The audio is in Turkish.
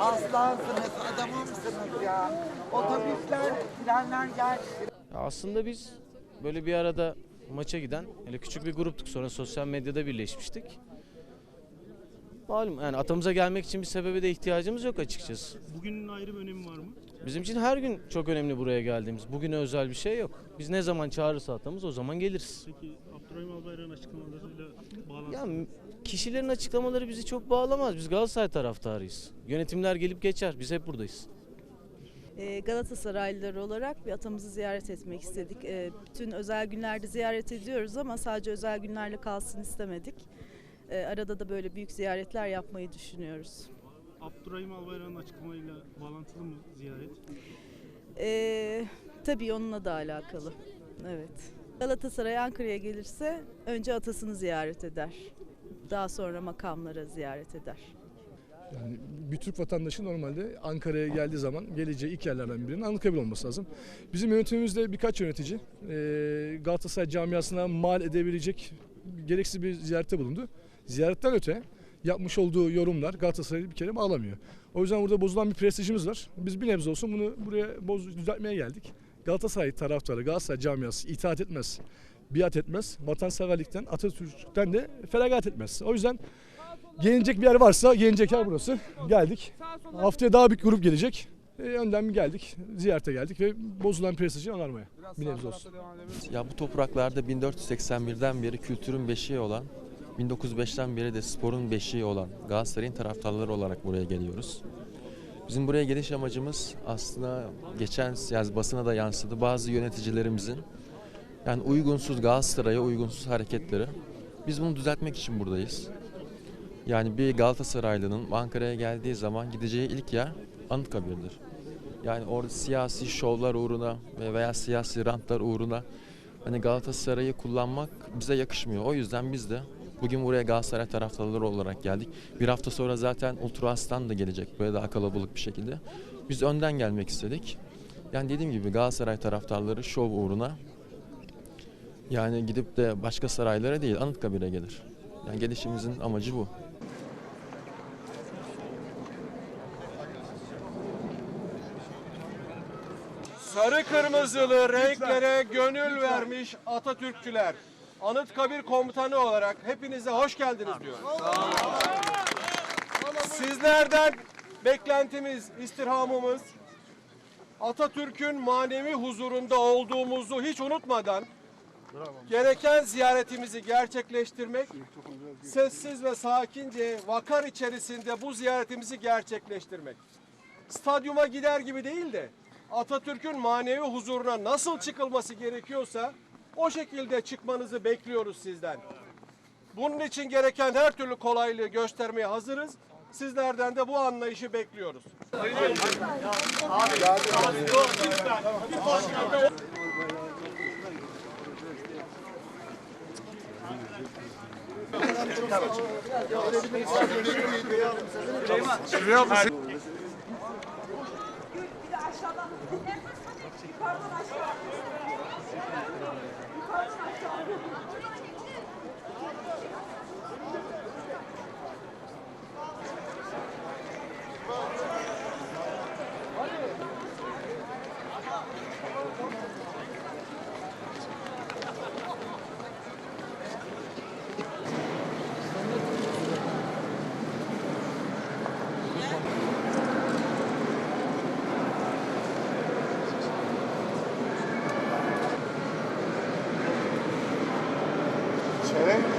Aslansınız, adamımsınız ya. Otobüsler, trenler. Ya Aslında biz böyle bir arada maça giden hele küçük bir gruptuk sonra sosyal medyada birleşmiştik. Malum yani atamıza gelmek için bir sebebe de ihtiyacımız yok açıkçası. Bugünün ayrı bir önemi var mı? Bizim için her gün çok önemli buraya geldiğimiz. Bugüne özel bir şey yok. Biz ne zaman çağırırsa atamız o zaman geliriz. Peki Abdurrahim Albayrak'ın açıklamalarıyla bağlantılı. Ya kişilerin açıklamaları bizi çok bağlamaz. Biz Galatasaray taraftarıyız. Yönetimler gelip geçer. Biz hep buradayız. Ee, Galatasaraylılar olarak bir atamızı ziyaret etmek istedik. Ee, Bütün özel günlerde ziyaret ediyoruz ama sadece özel günlerle kalsın istemedik. Ee, Arada da böyle büyük ziyaretler yapmayı düşünüyoruz. Abdurrahim Albayrak'ın açıklamayla bağlantılı mı ziyaret? Ee, tabii onunla da alakalı. Evet. Galatasaray Ankara'ya gelirse önce atasını ziyaret eder. Daha sonra makamlara ziyaret eder. Yani bir Türk vatandaşı normalde Ankara'ya geldiği zaman geleceği ilk yerlerden birinin Anıtkabir olması lazım. Bizim yönetimimizde birkaç yönetici eee, Galatasaray camiasına mal edebilecek gereksiz bir ziyarette bulundu. Ziyaretten öte yapmış olduğu yorumlar Galatasaray'ı bir kere bağlamıyor. O yüzden burada bozulan bir prestijimiz var. Biz bir nebze olsun bunu buraya boz, düzeltmeye geldik. Galatasaray taraftarı, Galatasaray camiası itaat etmez, biat etmez. Vatanseverlikten, Atatürk'ten de feragat etmez. O yüzden Yenilecek bir yer varsa yenilecek yer burası. Geldik. Haftaya daha büyük grup gelecek. E, önden bir geldik. Ziyarete geldik ve bozulan prestiji onarmaya. Bir nebze olsun. Ya bu topraklarda 1481'den beri kültürün beşiği olan, 1905'ten beri de sporun beşiği olan Galatasaray'ın taraftarları olarak buraya geliyoruz. Bizim buraya geliş amacımız aslında geçen yaz basına da yansıdı bazı yöneticilerimizin yani uygunsuz Galatasaray'a uygunsuz hareketleri. Biz bunu düzeltmek için buradayız. Yani bir Galatasaraylı'nın Ankara'ya geldiği zaman gideceği ilk yer Anıtkabir'dir. Yani orada siyasi şovlar uğruna ve veya siyasi rantlar uğruna hani Galatasaray'ı kullanmak bize yakışmıyor. O yüzden biz de bugün buraya Galatasaray taraftarları olarak geldik. Bir hafta sonra zaten Ultra Aslan da gelecek böyle daha kalabalık bir şekilde. Biz önden gelmek istedik. Yani dediğim gibi Galatasaray taraftarları şov uğruna yani gidip de başka saraylara değil Anıtkabir'e gelir. Yani gelişimizin amacı bu. Sarı kırmızılı renklere gönül vermiş Atatürkçüler. Anıtkabir komutanı olarak hepinize hoş geldiniz diyorum. Sizlerden beklentimiz, istirhamımız Atatürk'ün manevi huzurunda olduğumuzu hiç unutmadan gereken ziyaretimizi gerçekleştirmek, sessiz ve sakince vakar içerisinde bu ziyaretimizi gerçekleştirmek. Stadyuma gider gibi değil de Atatürk'ün manevi huzuruna nasıl çıkılması gerekiyorsa o şekilde çıkmanızı bekliyoruz sizden. Bunun için gereken her türlü kolaylığı göstermeye hazırız. Sizlerden de bu anlayışı bekliyoruz. Şuraya Bir de aşağıdan. Pardon Okay.